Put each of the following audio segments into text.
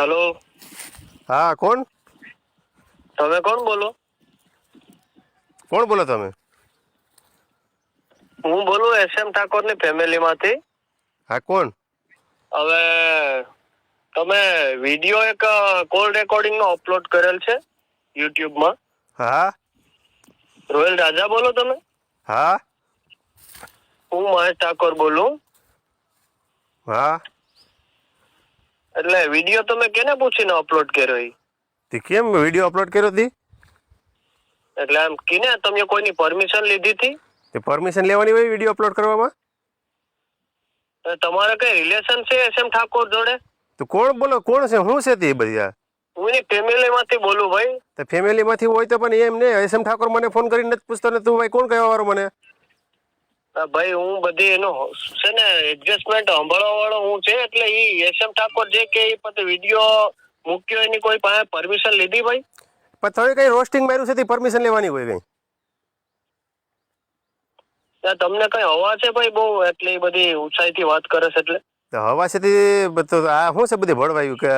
Hello. હા કોણ? તમે કોણ બોલો? કોણ બોલો તમે? હું બોલું એસ એમ ઠાકોરની ફેમિલી માંથી હા કોણ? હવે તમે વીડિયો એક કોલ રેકોર્ડિંગ નો અપલોડ કરેલ છે યુટ્યુબમાં હા. રોયલ રાજા બોલો તમે? હા. હું મહેશ ઠાકોર બોલું. હા. એટલે વીડિયો તમે કેને પૂછીને અપલોડ કર્યો ઈ? તે કેમ વીડિયો અપલોડ કર્યો હતી એટલે આમ કીને તમે કોઈની પરમિશન લીધી હતી તે પરમિશન લેવાની હોય વીડિયો અપલોડ કરવામાં? તો તમારે કઈ રિલેશન છે એસ એમ ઠાકોર જોડે? તો કોણ બોલો કોણ છે શું છે તે બધી આ? હું એની ફેમિલી માંથી બોલું ભાઈ. ફેમિલી ફેમિલીમાંથી હોય તો પણ એમ ને એસએમ ઠાકોર મને ફોન કરીને નથી પૂછતો ને તું ભાઈ કોણ કહેવા વાળો મને? હા, ભાઈ હું બધી એનો છે ને એડજસ્ટમેન્ટ સાંભળવા વાળો હું છે એટલે ઈ એસએમ ઠાકોર જે કે ઈ પછી વીડિયો મૂક્યો એની કોઈ પાસે પરમિશન લીધી ભાઈ? પણ થોડી કઈ રોસ્ટિંગ માર્યું છે તે પરમિશન લેવાની હોય કઈ? તમને કઈ હવા છે ભાઈ બહુ એટલે બધી ઊંચાઈથી વાત કરે છે એટલે? હવા છે તે તો આ શું છે બધી ભળવાયું કે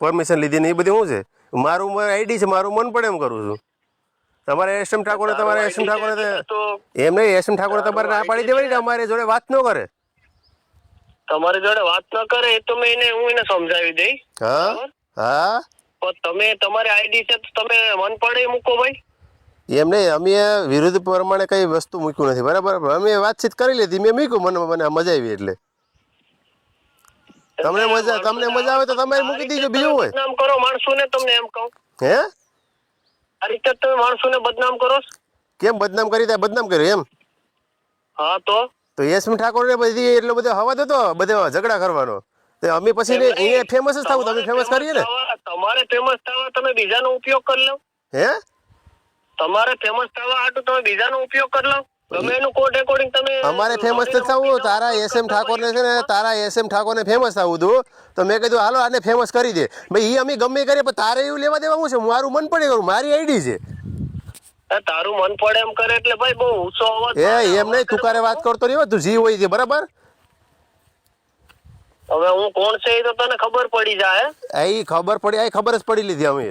પરમિશન લીધી ને એ બધી શું છે? મારું આઈડી છે મારું મન પડે એમ કરું છું. તમારે એસએમ ઠાકોરે તમારે એસએમ ઠાકોરે એમ નહીં એસએમ ઠાકોરે તમારે ના પાડી દેવાની અમારે જોડે વાત ન કરે. તમારી જોડે વાત ન કરે એ તો મેં એને હું એને સમજાવી દઈ હા? હા? પણ તમે તમારી આઈડી છે તો તમે મન પડે મૂકો ભાઈ. એમ નહીં અમે વિરુદ્ધ પ્રમાણે કઈ વસ્તુ મૂક્યું નથી બરાબર? અમે વાતચીત કરી લીધી મેં મૂક્યું મને મને મજા આવી એટલે. તમને મજા તમને મજા આવે તો તમે મૂકી દીજો બીજું હોય. નામ કરો માણસોને તમને એમ કહું. હે? આ રીતે તમે માણસોને બદનામ કરો છો? કેમ બદનામ કરી ત્યાં બદનામ કર્યો એમ? હા તો? તો યશમી ઠાકોરને બધી એટલો બધો હવા દેતો બધે ઝઘડા કરવાનો. તો અમે પછી ને અહીંયા ફેમસ જ થાવું તો અમે ફેમસ કરીએ ને? થવા- તમારે ફેમસ થવા તમે બીજાનો ઉપયોગ કરી લો. હે? તમારે ફેમસ થવા હાટુ તમે બીજાનો ઉપયોગ કરી લો. અમારે ફેમસ નથી થવું તારા એસએમ ઠાકોરને છે ને તારા એસએમ ઠાકોરને ફેમસ થવું હતું તો મેં કીધું હાલો આને ફેમસ કરી દે. ભાઈ એ અમે ગમે કરીએ પણ તારે એવું લેવા દેવા શું છે મારું મન પડે કરું મારી આઈડી છે. તારું મન પડે એમ કરે એટલે ભાઈ બહુ ઊંચો અવાજ એ એમ નહીં તું કારે વાત કરતો રહ્યો તું જી હોય છે બરાબર? હવે હું કોણ છે એ તો તને ખબર પડી જાય એ ખબર પડી એ ખબર જ પડી લીધી અમે.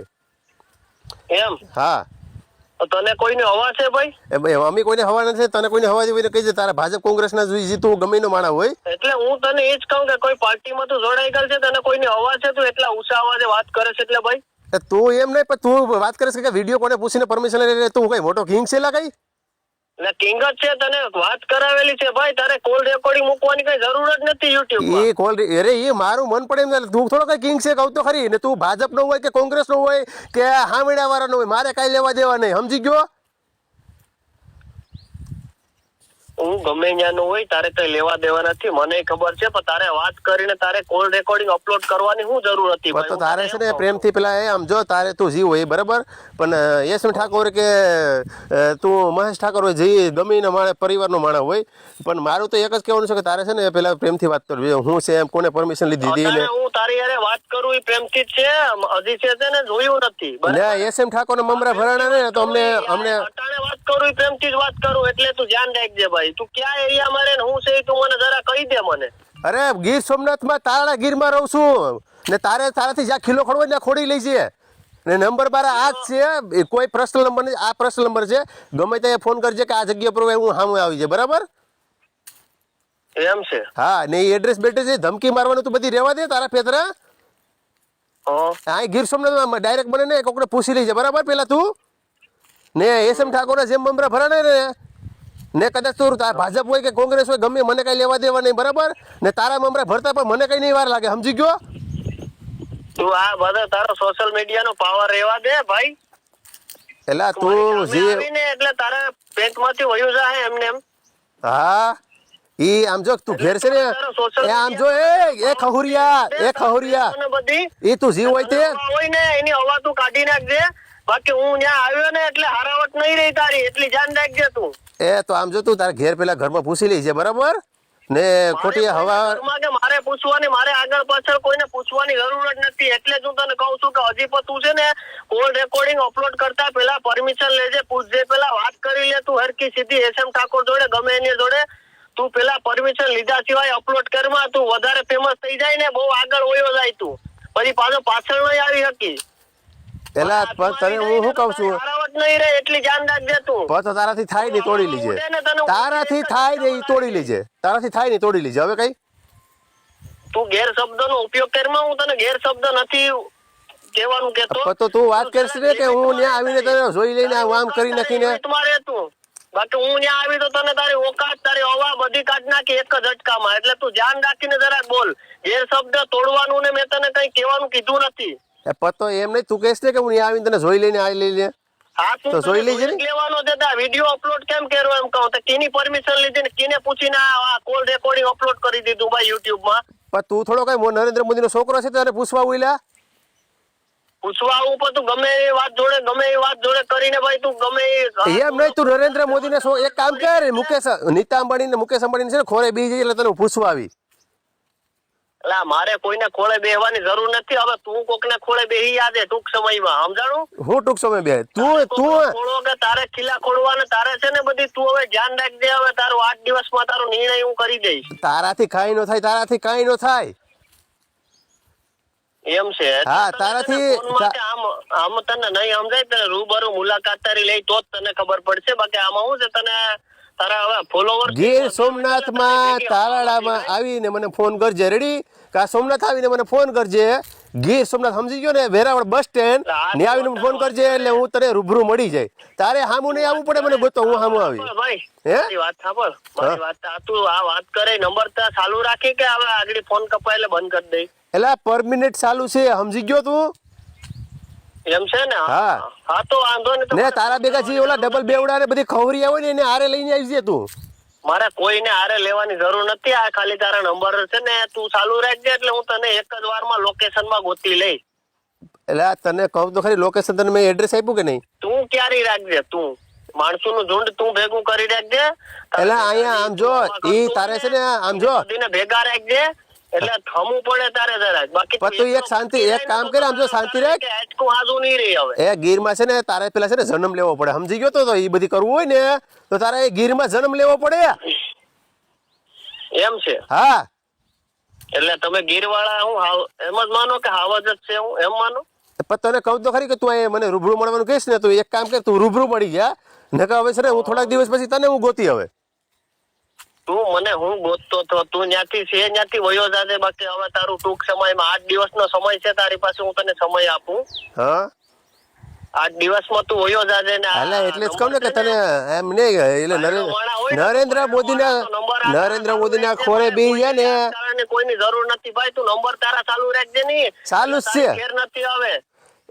એમ? હા. તો તને કોઈની હવા છે ભાઈ? એ ભાઈ અમે કોઈને હવા નથી તને કોઈને હવા જેવી કહી દે તારા ભાજપ કોંગ્રેસના જોઈ જીતું ગમે નો માણા હોય. એટલે હું તને એ જ કહું કે કોઈ પાર્ટીમાં તું જોડાઈ ગયેલ છે તને કોઈની હવા છે તું એટલા ઊંચા અવાજે વાત કરે છે એટલે ભાઈ? તું એમ નહીં પણ તું વાત કરીશ કે વીડિયો કોને પૂછીને પરમિશન લઈ લે તું કઈ મોટો કિંગ છે લા કઈ? કિંગ જ છે, તને વાત કરાવેલી છે, ભાઈ, તારે કોલ રેકોર્ડિંગ મૂકવાની કઈ જરૂર જ નથી યુટ્યુબ એ કોલ અરે એ મારું મન પડે એમ તું થોડો કઈ કિંગ છે, કહું તો ખરી, ને તું ભાજપ નો હોય કે કોંગ્રેસ નો હોય, કે હામીડા વાળા નો હોય, મારે કઈ લેવા દેવા નહીં, સમજી ગયો? હું ગમે ત્યાંનું હોય તારે કઈ લેવા દેવા નથી. મને ખબર છે પણ તારે વાત કરીને તારે કોલ રેકોર્ડિંગ અપલોડ કરવાની શું જરૂર હતી તો તારે છે ને. પ્રેમથી પેલા એ આમ જો તારે તું જીવ હોય બરાબર. પણ યશવંત ઠાકોર કે તું મહેશ ઠાકોર હોય જી ગમે એના માણે પરિવારનો માણસ હોય. પણ મારું તો એક જ કહેવાનું છે કે તારે છે ને પેલા પ્રેમથી વાત કરવી. હું છે એમ કોને પરમિશન લીધી હતી ને હું તારી યારે વાત કરું એ પ્રેમથી જ છે હજી છે ને જોયું નથી. બરાબર? ને એસએમ ઠાકોર મમરા ભરાણા ને તો અમને અમને વાત કરું એ પ્રેમથી જ વાત કરું એટલે તું ધ્યાન રાખજે ભાઈ. તું ક્યાં એરિયામાં રહે ને હું છે તું મને જરા કહી દે મને. અરે ગીર સોમનાથમાં તારા ગીરમાં રહું છું. ને તારે તારાથી જ્યાં ખીલો ખોડવો ત્યાં ખોડી લઈ ને નંબર મારા આ જ છે. કોઈ પર્સનલ નંબર નહીં. આ પર્સનલ નંબર છે. ગમે ત્યાં ફોન કરજે કે આ જગ્યા પર હું સામે આવી જાય. બરાબર? એમ છે? હા ને એ એડ્રેસ બેડ્રેસ છે. ધમકી મારવાનું તું બધી રહેવા દે તારા પેતરા હા. ગીર ગીર સોમનાથમાં ડાયરેક્ટ બને ને કોકને પૂછી છે બરાબર? પેલા તું? ને એસએમ ઠાકોરના જેમ બમરા ભરાણે ને ને કદાચ તું ભાજપ હોય કે કોંગ્રેસ હોય ગમે મને કઈ લેવા દેવા નહીં બરાબર? ને તારા મમરા ભરતા પણ મને કઈ નહીં વાર લાગે સમજી ગયો? તું આ બધા તારો સોશિયલ મીડિયા નો પાવર રહેવા દે ભાઈ. એટલે તું જે એટલે તારા બેંકમાંથી વયું જાય એમને એમ. હા ઈ આમ જો તું ઘેર છે ને એ આમ જો એ એ ખહુરિયા એ ખહુરિયા. ઈ તું જીવ હોય તે. હોય ને એની હવા તું કાઢી નાખજે. બાકી હું ત્યાં આવ્યો ને એટલે હારાવટ નહીં રહી તારી એટલી ધ્યાન રાખજે તું. એ તો આમ જો તું તારા ઘેર પેલા ઘરમાં પૂછી લઈ બરાબર? ને ખોટી હવા કે મારે પૂછવાની મારે આગળ પાછળ કોઈને પૂછવાની જરૂર જ નથી એટલે જ હું તને કહું છું કે હજી પણ તું છે ને કોલ રેકોર્ડિંગ અપલોડ કરતા પેલા પરમિશન લેજે પૂછજે પેલા વાત કરી લે તું હરકી સીધી એસએમ ઠાકોર જોડે ગમે એની જોડે. તું પેલા પરમિશન લીધા સિવાય અપલોડ કરમાં તું વધારે ફેમસ થઈ જાય ને બહુ આગળ વયો જાય તું. પછી પાછો પાછળ નહીં આવી શકી. પેલા પણ તને હું શું કહું છું? તારાથી થાય નહીં તોડી લીજે. તારાથી થાય નહીં તોડી લીજે. તારાથી થાય નહીં તોડી લીજે. હવે કઈ? તું ગેર શબ્દનો ઉપયોગ કરીમાં હું તને ગેર શબ્દ નથી કહેવાનું કેતો તો તું વાત કરશ ને કે હું ત્યાં આવીને તને જોઈ લઈને હું આમ કરી નાખીને. મારે તું. બાકી હું ત્યાં આવી તો તને તારી ઓકાત તારી હવા બધી કાઢ નાખી એક જ અટકામાં. એટલે તું ધ્યાન રાખીને જરાક બોલ. ગેર શબ્દ તોડવાનું ને મેં તને કઈ કહેવાનું કીધું નથી. એ પણ તો એમ નહીં તું કહેશ ને કે હું અહીંયા આવીને તને જોઈ લઈને આવી લઈને તો જોઈ લેજે ને. લેવાનો છે આ વીડિયો અપલોડ કેમ કર્યો એમ કહું. તો કેની પરમિશન લીધી ને કેને પૂછીને આ કોલ રેકોર્ડિંગ અપલોડ કરી દીધું ભાઈ યુટ્યુબમાં પણ તું થોડો કઈ નરેન્દ્ર મોદીનો છોકરો છે તારે પૂછવા ઉઈલા પૂછવા આવું પણ તું ગમે એ વાત જોડે ગમે એ વાત જોડે કરીને ભાઈ તું ગમે એમ નહીં તું નરેન્દ્ર મોદી ને એક કામ કર મુકેશ નીતા અંબાણી ને મુકેશ અંબાણી છે ને ખોરે બી જઈ એટલે તને પૂછવા આવી. એટલે મારે કોઈને ખોળે બેહવાની જરૂર નથી. હવે તું કોકને ખોળે બેહી આજે ટૂંક સમયમાં. સમજાણું? હું ટૂંક સમય બે તું તું ખોળો કે તારે કિલ્લા ખોળવાને? તારે છે ને બધી તું હવે ધ્યાન રાખજે. હવે તારો આઠ દિવસમાં તારો નિર્ણય હું કરી દઈશ. તારાથી કાઈ નો થાય તારાથી કાઈ નો થાય. એમ છે? હા, તારાથી- આમ આમ તને નહીં સમજાય તને રૂબરૂ મુલાકાત તારી લઈ તો જ તને ખબર પડશે. બાકી આમાં શું છે? તને ગીર સોમનાથમાં તારાળામાં આવીને મને ફોન કરજે. રેડી કા સોમનાથ આવીને મને ફોન કરજે? ગીર સોમનાથ સમજી ગયો ને વેરાવળ બસ સ્ટેન્ડ ને આવીને મને ફોન કરજે એટલે હું તને રૂબરૂ મળી જાય. તારે હામું નહીં આવવું પડે મને ગોતો હું હામું આવી. હે? વાત સાંભળ. મારી વાત તું આ વાત કરે નંબર તો ચાલુ રાખી કે હવે આગળ ફોન કપાય એટલે બંધ કરી દઈ એટલે પર મિનિટ ચાલુ છે સમજી ગયો તું? એમ છે ને? હા. હા તો વાંધો નહીં ને તારા ભેગા જે ઓલા ડબલ બેવડા ને બધી ખવરી આવે ને એને હારે લઈને આવી છે તું. મારે કોઈને હારે લેવાની જરૂર નથી આ ખાલી તારા નંબર છે ને તું ચાલુ રાખજે એટલે હું તને એક જ વારમાં લોકેશનમાં ગોતી લઈ એટલે તને કહું તો ખરી લોકેશન તને મેં એડ્રેસ આપ્યું કે નહીં? તું ક્યારે રાખજે તું. માણસો નું ઝુંડ તું ભેગું કરી રાખજે. એટલે અહીંયા આમ જો, ઈ તારે છે ને આમ જો. ભેગા રાખજે. એટલે થમવું પડે તારે જરાક. બાકી પણ તું એક શાંતિ- એક કામ કર, આમ જો શાંતિ રાખ. કે અટકું હાજુ નહીં રહી હવે. એ ગીરમાં છે ને તારે પેલા છે ને જન્મ લેવો પડે. સમજી ગયો તો તો એ બધી કરવું હોય ને તો તારે એ ગીરમાં જન્મ લેવો પડે. એમ છે? હા. એટલે તમે ગીર વાળા હું એમ જ માનો કે હાવજ જ છે હું એમ માનો? પણ તને કહું તો ખરી કે તું અહીંયા મને રૂબરૂ મળવાનું કહીશ ને તું એક કામ કર તું રૂબરૂ મળી ગયા. નકર હવે છે ને હું થોડાક દિવસ પછી તને હું ગોતી હવે. તું મને હું ગોતતો તો તું ન્યાથી છે ન્યાથી વયો જાજે બાકી હવે તારું ટૂંક સમયમાં આઠ દિવસનો સમય છે તારી પાસે હું તને સમય આપું. હા? આઠ દિવસમાં તું વયો જાજે ને એટલે એટલે જ કહું ને કે તને એમ નહીં એટલે નરેન્દ્ર મોદીના નરેન્દ્ર મોદીના ખોરે બી છે ને કોઈની જરૂર નથી ભાઈ તું નંબર તારા ચાલુ રાખજે નહીં ચાલુ જ છે. નથી આવે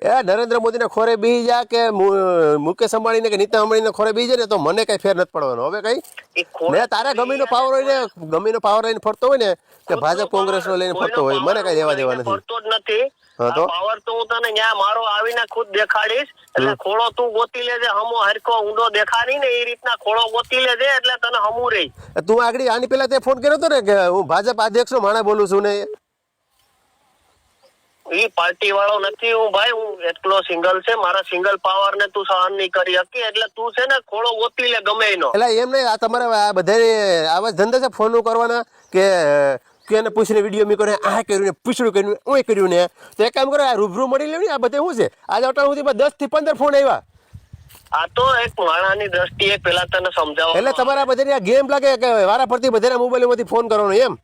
એ નરેન્દ્ર મોદીના ખોરે બી જા કે મુકેશ અંબાણીને કે નીતા અંબાણીને ખોરે બી જાય ને તો મને કઈ ફેર નથી પડવાનો. હવે કઈ? મેં તારે ગમીનો પાવર હોય ને ગમીનો પાવર લઈને ફરતો હોય ને કે ભાજપ કોંગ્રેસ નો લઈને ફરતો હોય મને કઈ લેવા દેવા નથી. હા તો? પાવર તો હું તને ન્યા મારો આવીને ખુદ દેખાડીશ. એટલે ખોળો તું ગોતી લેજે હમો હરકો ઊંડો દેખાડી ને એ રીતના ખોળો ગોતી લેજે એટલે તને હમું રહી. તું આગળ આની પેલા તે ફોન કર્યો હતો ને કે હું ભાજપ અધ્યક્ષ નો માણા બોલું છું ને ઈ પાર્ટી વાળો નથી હું ભાઈ હું એકલો સિંગલ છે મારા સિંગલ પાવર ને તું સહન નહીં કરી શકી એટલે તું છે ને ખોળો ગોતી લે ગમે એનો. એટલે એમ નહીં આ તમારે આ બધા આવા ધંધા છે ફોન કરવાના કે એને પૂછીને વીડિયો મી કરે આ કર્યું ને પૂછડું કર્યું ઓય કર્યું ને. તો એક કામ કરો આ રૂબરૂ મળી લેવું ને આ બધે શું છે? આજે અટાણ સુધી દસથી પંદર ફોન આવ્યા આ તો એક માણાની દ્રષ્ટિએ પેલા તને સમજાવો એટલે તમારા બધા ગેમ લાગે કે વારા ફરતી બધાના મોબાઈલમાંથી ફોન કરવાનો એમ?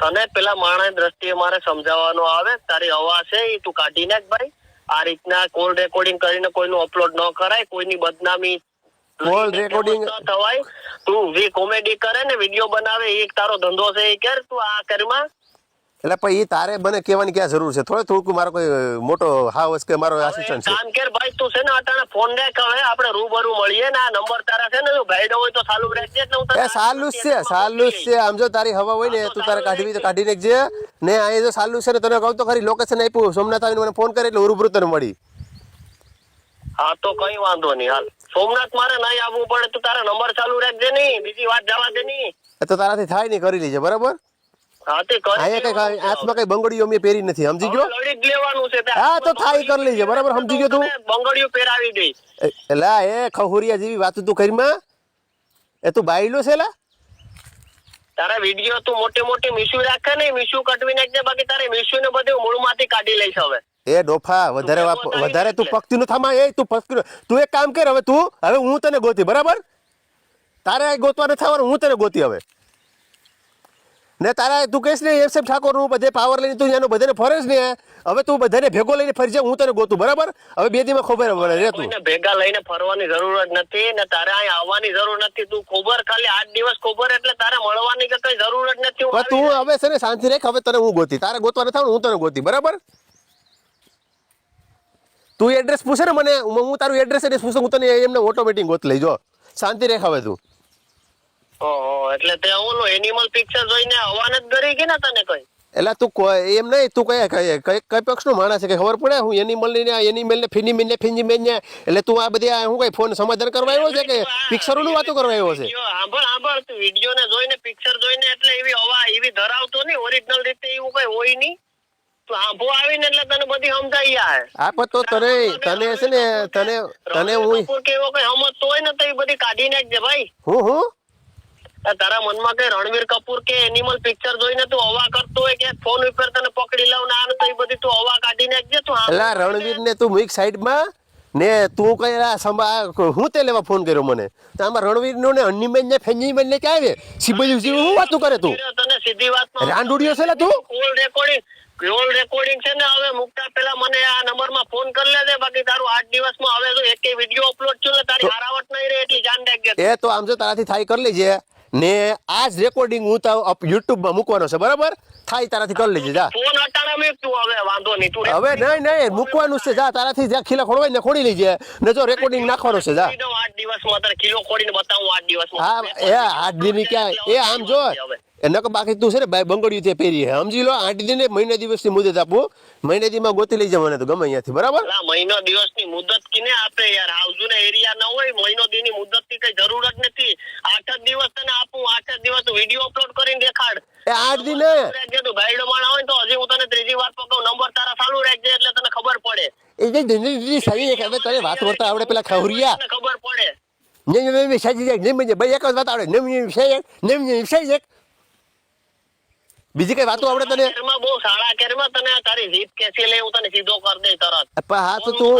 તને પેલા માણસ દ્રષ્ટિએ મારે સમજાવવાનો આવે તારી હવા છે એ તું કાઢી નાખ ભાઈ. આ રીતના કોલ રેકોર્ડિંગ કરીને કોઈનું અપલોડ ન કરાય કોઈની બદનામી કોલ રેકોર્ડિંગ ન થવાય. તું વી કોમેડી કરે ને વીડિયો બનાવે એ એક તારો ધંધો છે એ કર. તું આ કરમાં એટલે પછી એ તારે મને કહેવાની ક્યાં જરૂર છે? થોડું થોડુંક મારો કોઈ મોટો હાવસ કે મારો આસિસ્ટન્ટ છે. કામ કેર ભાઈ તું છે ને અટાણે ફોન રાખ કહે આપણે રૂબરૂ મળીએ ને આ નંબર તારા છે ને તું ભાઈ હોય તો સાલું રાખજે એટલે હું તને એ સાલું જ છે સાલું જ છે. આમ જો તારી હવા હોય ને તું તારે કાઢવી તો કાઢી નાખજે. ને અહીં જો સાલું છે ને તને કહું તો ખરી લોકેશન આપ્યું સોમનાથ આવીને મને ફોન કરે એટલે રૂબરૂ તને મળી. હા તો કઈ વાંધો નહીં હાલ. સોમનાથ મારે નહીં આવવું પડે તું તારા નંબર ચાલુ રાખજે નહીં બીજી વાત જવા દે નહીં. તો તારાથી થાય નહીં કરી લેજે બરાબર? હાથમાં કઈ બંગડીઓ મેં પહેરી નથી સમજી ગયો? હા, તો થાય કરી લેજે, બરાબર, સમજી ગયો તું? બંગડીઓ પહેરાવી દઈ એ- એલા એ ખહુરિયા જેવી વાત તું કરીમાં એ તું બાયલો છે એલા તારા વીડિયો તું મોટી મોટી મીસુ રાખે ને મીસુ કટવી નાખજે બાકી તારે મીસુ ને બધું મૂળમાંથી કાઢી લઈશ હવે. એ ડોફા વધારે તું વધારે તું એટલે. પકતી નું થામા એ તું પકતી તું એક કામ કર હવે તું હવે હું તને ગોતી બરાબર? તારે ગોતવા નથી થવાનું હું તને ગોતી હવે. ને તારા તું કહીશ ને એફ ઠાકોરનું બધે પાવર લઈને તું એનો બધાને ફરે ને હવે તું બધાને ભેગો લઈને ફરજે હું તને ગોતું બરાબર? હવે બે દીમાં ખબર પડે રે તું. ભેગા લઈને ફરવાની જરૂર જ નથી ને તારે અહીં આવવાની જરૂર નથી. તું ખબર ખાલી આઠ દિવસ ખબર એટલે તારે મળવાની કે કઈ જરૂર જ નથી તું હવે છે ને શાંતિ રાખ હવે તને હું ગોતી. તારે ગોતવા નથી હું તને ગોતી બરાબર? તું એડ્રેસ પૂછે ને મને હું હું તારું એડ્રેસ એડ્રેસ પૂછું હું તને એમને ઓટોમેટિક ગોત લઈ જો. શાંતિ રાખ હવે તું. ઓહો, એટલે તે ઓલો એનિમલ પિક્ચર જોઈને હવાને જ ગરી ગઈ ને તને કઈ? એટલે તું એમ નહીં તું કયા કઈ કઈ કઈ પક્ષનો માણસ છે? કે ખબર પડે? હું એનિમલ ને એનિમલ ને ફિનિમિલ ને ફિંજીમેલ ને એટલે તું આ બધી હું કઈ ફોન સમાધાન કરવા આવ્યો છે કે પિક્ચરોનું વાતો કરવા આવ્યો છે? સાંભળ સાંભળ તું વીડિયો ને જોઈને પિક્ચર જોઈને એટલે એવી હવા એવી ધરાવતો નહીં ઓરિજિનલ રીતે એવું કઈ હોય નહીં. આંભો આવીને એટલે તને બધી સમજાઈ યાર આ પણ તો તને તને છે ને તને તને હું કેવો કઈ સમજતો હોય ને તો એ બધી કાઢી નાખજે ભાઈ. હું? તારા મનમાં કઈ રણવીર કપૂર કે એનિમલ પિક્ચર જોઈને તું હવા કરતો હોય કે ફોન ઉપર તને પકડી લઉં ને તો એ બધી તું હવા કાઢી નાખજે તું એલા રણવીર ને તું મીક સાઈડમાં ને તું કઈ સંભા હું તે લેવા ફોન કર્યો મને? તો આમાં રણવીર નો ને અન્નીમેન ને ફેન્જીમેન ને ક્યાં આવે? સીબજી સીબજી હું વાતું કરે તું? તને સીધી વાત રાંડુડિયો છે ને તું? કોલ રેકોર્ડિંગ કોલ રેકોર્ડિંગ છે ને હવે મુકતા પેલા મને આ નંબરમાં ફોન કરી લેજે બાકી તારું આઠ દિવસમાં હવે એક એકે વીડિયો અપલોડ થયો ને તારી હારાવટ નહીં રહે એટલી જાન રાખજે એ તો આમ જો તારાથી થાય કરી લેજે. ને આ જ રેકોર્ડિંગ હું તો યુટ્યુબમાં મૂકવાનો છે બરાબર? થાય તારાથી કરી લેજે જા. ફોન હટાણા તું હવે વાંધો નહીં તું હવે નહીં નહીં મૂકવાનું છે જા તારાથી જ્યાં ખીલા ખોડવાય ને ખોડી લેજે. ને જો રેકોર્ડિંગ નાખવાનો છે જા. આઠ દિવસમાં તારે કિલો ખોડીને બતાવું આઠ દિવસમાં. હા એ આઠ દિવસ ક્યાં? એ આમ જો. એ નક બાકી તું છે ને ભાઈ બંગડિયું તે પહેરી સમજી લો આઠ દિન મહિના દિવસની મુદત આપો. મહિના દીમાં ગોતી લઈ જવાના તો ગમે અહીંયાથી બરાબર? મહિનો દિવસની મુદત કિને આપે યાર. હાઉજુ ને એરિયા ના હોય મહિનો દીની મુદતની કઈ જરૂર જ નથી. આઠ જ દિવસ તને આપું આઠ જ દિવસ વીડિયો અપલોડ કરીને દેખાડ. એ આઠ દિન? તું ભાઈડો માણા હોય તો હજી હું તને ત્રીજી વાર પકડું નંબર તારા ચાલુ રાખજે એટલે તને ખબર પડે. એ જે ધંધી દીધી સારી હવે તને વાત કરતા આવડે પેલા ખવરિયા ખબર પડે. નહીં નહીં સાજી જાય નહીં ભાઈ એક વાત આવડે નહીં નહીં સાઈ નહીં નહીં સાઈ જાય બીજી કઈ વાતો આવડે તને? કેરમાં બહુ સારા કેરમાં તને તારી જીત કેસી લે હું તને સીધો કરી દે તરત. પણ હા તો તું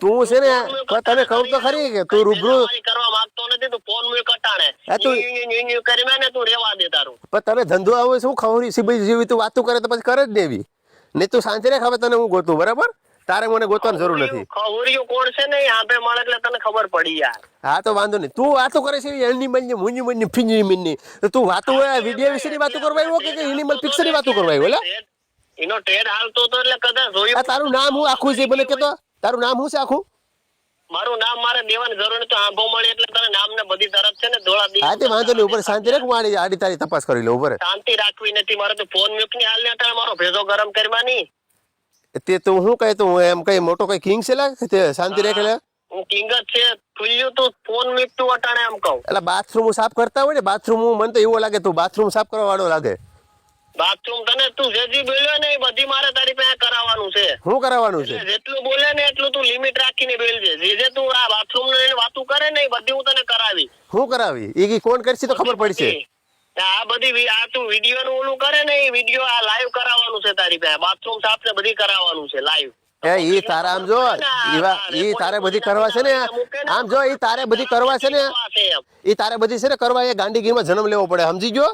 તું છે ને પણ તને કહું તો ખરી કે તું રૂબરૂ કરવા માંગતો નથી તું ફોન મે કટાણે તું- ન્યુ કરી મેં ને તું રેવા દે તારું. પણ તને ધંધો આવે શું ખવરી બીજી જેવી તું વાતો કરે તો પછી કરે જ દેવી. ને તું સાંજે હવે તને હું ગોતું બરાબર? તારે મને ગોતવાની જરૂર નથી. ખવરિયું કોણ છે ને? આપે મળે એટલે તને ખબર પડી યાર. હા તો વાંધો નહીં. તું વાતો કરે છે એની મનની મુંજી મનની ફીંજી મનની તો તું વાતો વીડિયો વિશેની વાતો કરવા આવ્યો કે એનિમલ પિક્ચરની વાતો કરવા આવ્યો એનો ટ્રેડ હાલતો તો એટલે કદાચ જોયું તારું નામ હું આખું છે મને કેતો. તારું નામ હું છે આખું? મારું નામ મારે દેવાની જરૂર નથી આંભો મળે એટલે તને નામ ને બધી તરફ છે ને ધોળા દી હા તે વાંધો નહીં ઉપર શાંતિ રાખ મારી આડી તારી તપાસ કરી લઉં ઉપર શાંતિ રાખવી નથી મારે તો ફોન મ્યુકની હાલ ને મારો ભેજો ગરમ કરવાની. તે તું શું કહે તું એમ કઈ મોટો કઈ કિંગ છે લે તે શાંતિ રાખ એટલે હું કિંગ જ છે. ખુલ્યું તું ફોન મૂક અટાણે એમ કહું. એટલે બાથરૂમ સાફ કરતા હોય ને બાથરૂમ મને તો એવો લાગે તું બાથરૂમ સાફ કરવા વાળો લાગે. બાથરૂમ તને તું જે જે બોલ્યો ને એ બધી મારે તારી પાસે કરાવવાનું છે. શું કરાવવાનું છે? જેટલું બોલે ને એટલું તું લિમિટ રાખીને બોલજે જે જે તું આ બાથરૂમ ને વાતું કરે ને એ બધી હું તને કરાવી. શું કરાવી? એ કોણ કરશે તો ખબર પડશે? આ બધી આ તું વીડિયો નું ઓલું કરે ને એ વીડિયો આ લાઈવ કરાવવાનું છે તારી પાસે. બાથરૂમ સાફ ને બધી કરાવવાનું છે લાઈવ એ ઈ તારા આમ જો ઈ તારે બધી કરવા છે ને આમ જો ઈ તારે બધી કરવા છે ને ઈ તારે બધી છે ને કરવા એ ગાંડીગીરમાં જન્મ લેવો પડે સમજી ગયો?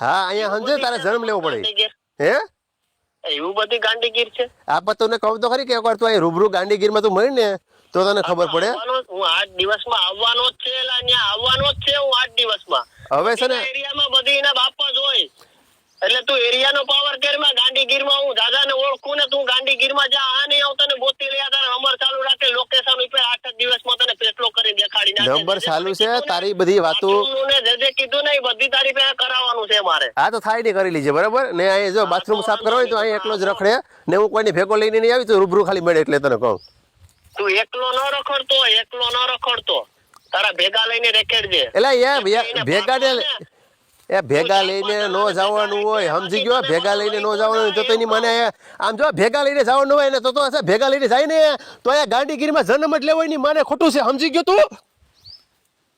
હા. અહીંયા સમજે તારે જન્મ લેવો પડે. હે? એવું બધી ગાંડીગીર છે? આ પણ તને કહું તો ખરી કે એકવાર તું અહીં રૂબરૂ ગાંડીગીરમાં તું મળી ને તો તને ખબર પડે? હું આઠ દિવસમાં આવવાનો જ છે ન્યા આવવાનો જ છે હું આઠ દિવસમાં. હવે છે ને એરિયામાં બધી એના બાપ જ હોય. એટલે તું એરિયાનો પાવર કેરમાં ગાંધીગીરમાં હું દાદાને ઓળખું ને તું ગાંધીગીરમાં જા આ નહીં આવતો ને બોતી લે તારે નંબર ચાલુ રાખે લોકેશન ઉપર આઠ જ દિવસમાં તને પેટલો કરી દેખાડી નાખે. નંબર ચાલુ છે તારી બધી વાતો ને જે જે કીધું ને એ બધી તારી પાસે કરાવવાનું છે મારે. આ તો થાય નહીં કરી લીજે બરાબર? ને અહીં જો બાથરૂમ સાફ કરવા હોય તો અહીં એકલો જ રખડે ને હું કોઈની ભેગો લઈને નહીં આવી તો રૂબરૂ ખાલી મળે એટલે તને કહું. તું એકલો ન રખડતો એકલો ન રખડતો. તારા ભેગા લઈને રેકેડજે એટલે એ ભેગા ને. એ ભેગા લઈને નો જવાનું હોય સમજી ગયો ભેગા લઈને નો જવાનું હોય તો તેની મને આમ જો ભેગા લઈને જવાનું હોય ને તો તો ભેગા લઈને જાય ને તો અહીંયા ગાંધીગીરીમાં જન્મ જ લેવો એની માને ખોટું છે સમજી ગયો તું?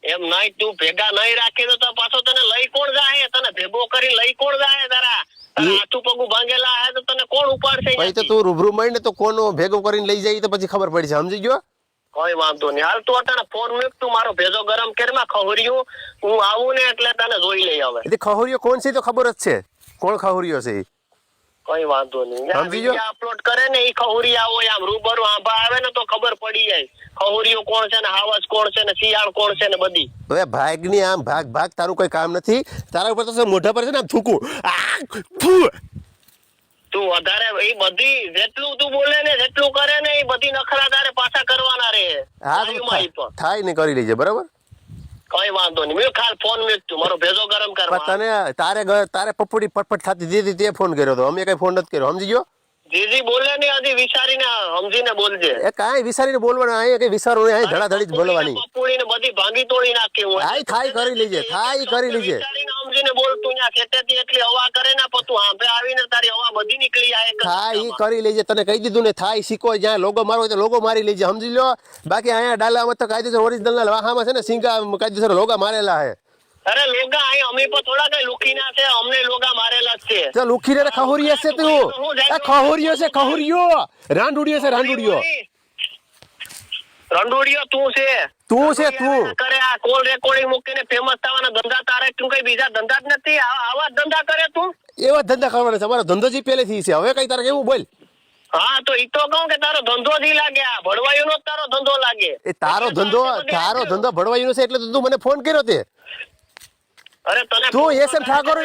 એમ નહીં તું ભેગા નહીં રાખી તો પાછો તને લઈ કોણ જાય તને ભેગો કરી લઈ કોણ જાય તારા? પગું ભાંગેલા હે તો તને કોણ ઉપાડશે પછી તો તું રૂબરૂ મળીને તો કોનો ભેગો કરીને લઈ જાય તો પછી ખબર પડી છે સમજી ગયો? કોઈ વાંધો નહીં. હાલ તું અટાણે ફોન મૂક તું મારો ભેજો ગરમ કરમાં ખવર્યું હું આવું ને એટલે તને જોઈ લઈ આવે. ખહુરીઓ કોણ છે તો ખબર જ છે. કોણ ખહુરીઓ છે? કોઈ વાંધો નહીં? અપલોડ કરે ને એ ખહુરિયા હોય આમ રૂબરૂ આંબા આવે ને તો ખબર પડી જાય. ખહુરિયો કોણ છે ને હાવસ કોણ છે ને શિયાળ કોણ છે ને બધી. હવે ભાગની આમ ભાગ ભાગ તારું કોઈ કામ નથી. તારા ઉપર તો મોઢા પર છે ને આમ થૂકું? તું વધારે એ બધી જેટલું તું બોલે ને જેટલું કરે ને એ બધી નખરા તારે પાછા કરવાના રે હા. થાય ને કરી લેજે બરાબર? કઈ વાંધો નહીં. મેં ખાલ ફોન મેક મારો ભેજો ગરમ કરવા તને તારે તારે પપડી પટપટ થતી દીધી તે ફોન કર્યો હતો અમે કઈ ફોન નથી કર્યો. સમજી ગયો? જીજી બોલે ને આજે વિચારીને સમજીને બોલજે. એ કાંઈ વિચારીને બોલવાનું અહીંયા કઈ વિચારવું નહીં અહીં ધડાધડી જ બોલવાની. પપુડી ને બધી ભાંગી તોડી નાખી હું. થાય થાય કરી લેજે થાય કરી લેજે. સમજીને બોલ તું ત્યાં ખેતેથી એટલી હવા કરે ને પણ તું બધી નીકળી જાય હા ઈ કરી લેજે તને કહી દીધું ને થાય શીખો જ્યાં લોગો મારો તો લોગો મારી લેજે સમજી લો બાકી અહીંયા ડાલામાં તો કાયદેસર ઓરિજિનલ ના વાહામાં છે ને સિંગા કાયદેસર લોગા મારેલા છે અરે લોગા અહીં અમે પણ થોડા કઈ લુખીના છે અમને લોગા મારેલા છે. તો લુખી રે ખહુરિયા છે તું. ખહુરિયો છે ખહુરિયો. રાંડુડિયો છે રાંડુડિયો. રંડોડિયો તું છે. તું છે તું. કરે આ કોલ રેકોર્ડિંગ મૂકીને ફેમસ થવાના ધંધા તારે તું કઈ બીજા ધંધા જ નથી? આવા ધંધા કરે તું? એવા ધંધા કરવાના છે. અમારો ધંધો જ પહેલેથી છે. હવે કઈ તારે કેવું બોલ. હા તો ઈ તો કહું કે તારો ધંધો જ લાગે. આ ભડવાયું તારો ધંધો લાગે. એ તારો ધંધો તારો ધંધો ભડવાઈનો છે એટલે તો તું મને ફોન કર્યો તે. અરે તને તું એસ ઠાકોર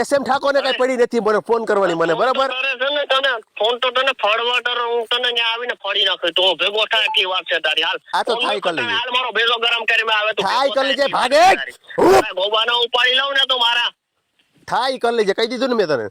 એસ ઠાકોર ને કઈ પડી નથી મને ફોન કરવાની મને બરાબર? તારે તને. ફોન તો તને ફળવટર હું તને ત્યાં આવીને ફળી નાખું. તો ભેગો થાય એટલી વાત છે તારી. હાલ આ તો થાય કરી હાલ મારો ભેગો ગરમ કરીને આવે તો થાય કરી લેજે, ભાગે. તારા. ગોબાને ઉપાડી લઉં ને તો મારા થાય ઈ કરી લેજે કહી દીધું ને મેં તને.